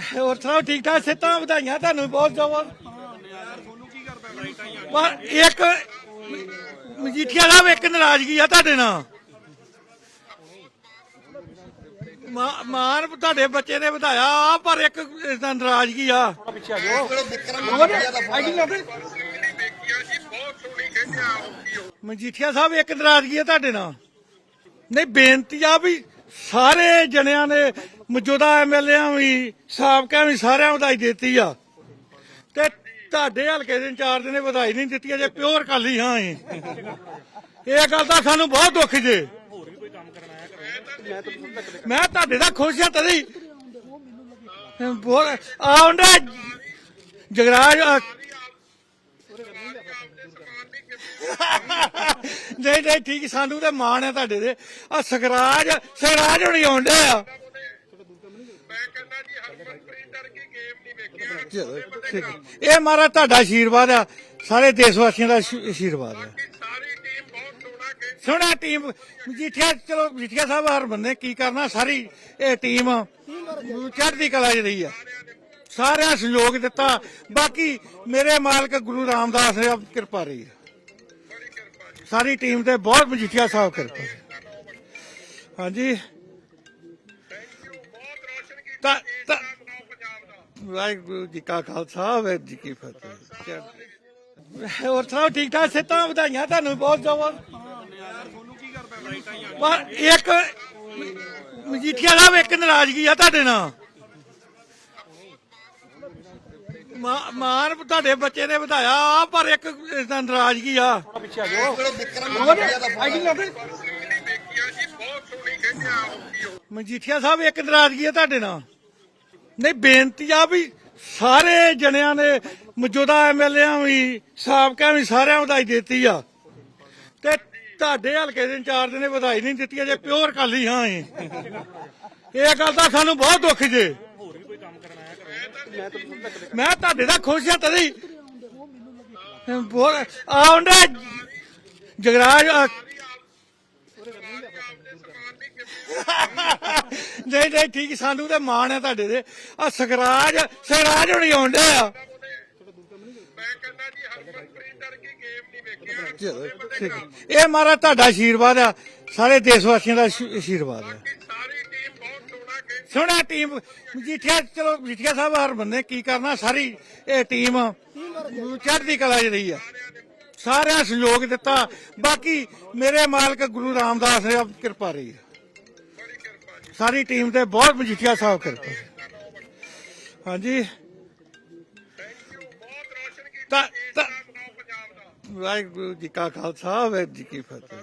ਹੋਰ ਸੁਣਾਓ, ਠੀਕ ਠਾਕ? ਸਿੱਤਾਂ ਵਧਾਈਆਂ ਤੁਹਾਨੂੰ, ਬਹੁਤ ਜ਼ਬਰ ਪਰ ਇੱਕ ਮਜੀਠੀਆ ਸਾਹਿਬ, ਇੱਕ ਨਾਰਾਜ਼ਗੀ ਆ ਤੁਹਾਡੇ ਨਾਲ। ਮਾਂ- ਮਾਨ ਤੁਹਾਡੇ ਬੱਚੇ ਨੇ ਵਧਾਇਆ ਪਰ ਇੱਕ ਇਸਦਾ ਨਾਰਾਜ਼ਗੀ ਆ। ਮਜੀਠੀਆ ਸਾਹਿਬ, ਇੱਕ ਨਾਰਾਜ਼ਗੀ ਆ ਤੁਹਾਡੇ ਨਾਲ। ਨਹੀਂ, ਬੇਨਤੀ ਆ ਵੀ ਸਾਰੇ ਜਣਿਆਂ ਨੇ, ਮੌਜੂਦਾ ਐਮਐਲਏਆਂ ਵੀ, ਸਾਬਕਾ ਵੀ ਸਾਰਿਆਂ ਵਧਾਈ ਦਿੱਤੀ ਆ। ਤੇ ਤੁਹਾਡੇ ਹਲਕੇ ਦੇ ਇੰਚਾਰਜ ਨੇ ਵਧਾਈ ਨਹੀਂ ਦਿੱਤੀ ਜੇ ਪਿਓਰ ਕਾਲੀ ਹਾਂ ਇਹ ਇਹ ਗੱਲ ਤਾਂ ਸਾਨੂੰ ਬਹੁਤ ਦੁੱਖ ਜੇ। ਮੈਂ ਤੁਹਾਡੇ ਦਾ ਖੁਸ਼ ਹਾਂ, ਤਦੇ ਹੀ। ਆਉਂਦਾ ਜਗਰਾਜ ਆ- ਨਹੀਂ ਨਹੀਂ ਠੀਕ ਸਾਨੂੰ ਤੇ ਮਾਣ ਹੈ ਤੁਹਾਡੇ ਦੇ ਆ ਸਗਰਾਜ ਸਗਰਾਜ ਹੋਣੀ ਆਉਂਦੇ ਆ ਚਲੋ, ਠੀਕ ਹੈ। ਇਹ ਮਾਰਾ ਤੁਹਾਡਾ ਆਸ਼ੀਰਵਾਦ ਆ। ਸਾਰੇ ਦੇਸ਼ ਵਾਸੀਆਂ ਦਾ ਆਸ਼ੀ- ਆਸ਼ੀਰਵਾਦ ਆ। ਸੋਹਣਾ ਟੀਮ ਮਜੀਠੀਆ ਚਲੋ ਮਜੀਠੀਆ ਸਾਹਿਬ ਹਰ ਬੰਦੇ ਕੀ ਕਰਨਾ ਸਾਰੀ ਇਹ ਟੀਮ ਚੜ੍ਹਦੀ ਕਲਾ 'ਚ ਰਹੀ ਆ। ਸਾਰਿਆਂ ਸਹਿਯੋਗ ਦਿੱਤਾ। ਬਾਕੀ ਮੇਰੇ ਮਾਲਕ ਗੁਰੂ ਰਾਮਦਾਸ ਨੇ ਕਿਰਪਾ ਰਹੀ ਹੈ ਸਾਰੀ ਟੀਮ ਤੇ ਬਹੁਤ ਮਜੀਠੀਆ ਸਾਹਿਬ ਕਿਰਪਾ ਹਾਂਜੀ। ਤਾਂ ਤਾਂ ਵਾਹਿਗੁਰੂ ਜੀ ਕਾ ਖਾਲਸਾ, ਵਾਹਿਗੁਰੂ ਜੀ ਕੀ ਫਤਿਹ। ਹੋਰ ਸਭ ਠੀਕ ਠਾਕ? ਸਿੱਤਾਂ ਵਧਾਈਆਂ ਤੁਹਾਨੂੰ ਬਹੁਤ ਜ਼ਬਰ ਪਰ ਇੱਕ ਮਜੀਠੀਆ ਸਾਹਿਬ, ਇੱਕ ਨਾਰਾਜ਼ਗੀ ਆ ਤੁਹਾਡੇ ਨਾਲ। ਮਾਂ- ਮਾਨ ਤੁਹਾਡੇ ਬੱਚੇ ਨੇ ਵਧਾਇਆ ਪਰ ਇੱਕ ਇਸਦਾ ਨਾਰਾਜ਼ਗੀ ਆ। ਪਿੱਛੇ ਆ ਜਾਓ। ਮਜੀਠੀਆ ਸਾਹਿਬ ਇੱਕ ਨਾਰਾਜ਼ਗੀ ਆ ਤੁਹਾਡੇ ਨਾਲ। ਨਹੀਂ ਬੇਨਤੀ ਆ ਵੀ ਸਾਰੇ ਜਣਿਆਂ ਨੇ ਮੌਜੂਦਾ ਐਮਐਲਏਆਂ ਵੀ ਸਾਬਕਾ ਵੀ ਸਾਰਿਆਂ ਨੂੰ ਵਧਾਈ ਦਿੱਤੀ ਆ। ਤੇ ਤੁਹਾਡੇ ਹਲਕੇ ਦੇ ਇੰਚਾਰਜ ਨੇ ਵਧਾਈ ਨਹੀਂ ਦਿੱਤੀ ਜੇ ਪਿਓਰ ਕਾਲੀ ਹਾਂ ਇਹ। ਇਹ ਗੱਲ ਦਾ ਸਾਨੂੰ ਬਹੁਤ ਦੁੱਖ ਜੇ। ਮੈਂ ਤੁਹਾਡੇ ਦਾ ਖੁਸ਼ ਹਾਂ ਤਦੇ ਬਹੁਤ ਆਉਂਦਾ ਜਗਰਾਜ ਨਹੀਂ ਨਹੀਂ, ਠੀਕ, ਸਾਨੂੰ ਤੇ ਮਾਣ ਹੈ ਤੁਹਾਡੇ ਦੇ ਆ ਸਗਰਾਜ ਸਗਰਾਜ ਹੋਣੀ ਆਉਂਦੇ ਆ ਇਹ ਮਾਰਾ ਤੁਹਾਡਾ ਆਸ਼ੀਰਵਾਦ ਆ। ਸਾਰੇ ਦੇਸ਼ ਵਾਸੀਆਂ ਦਾ ਆਸ਼ੀਰਵਾਦ ਆ। ਸੋਹਣਾ ਟੀਮ ਮਜੀਠੀਆ, ਚਲੋ ਮਜੀਠੀਆ ਸਾਹਿਬ ਹਰ ਬੰਦੇ, ਕੀ ਕਰਨਾ? ਸਾਰੀ ਇਹ ਟੀਮ ਚੜ੍ਹਦੀ ਕਲਾ 'ਚ ਰਹੀ ਆ। ਸਾਰਿਆਂ ਸਹਿਯੋਗ ਦਿੱਤਾ। ਬਾਕੀ ਮੇਰੇ ਮਾਲਕ ਗੁਰੂ ਰਾਮਦਾਸ ਨੇ ਕਿਰਪਾ ਰਹੀ ਸਾਰੀ ਟੀਮ ਤੇ ਬਹੁਤ ਮਜੀਠੀਆ ਸਾਹਿਬ ਕਿਰਪਾ ਹਾਂਜੀ। ਵਾਹਿਗੁਰੂ ਜੀ ਕਾ ਖਾਲਸਾ, ਵਾਹਿਗੁਰੂ ਜੀ ਕੀ ਫਤਿਹ।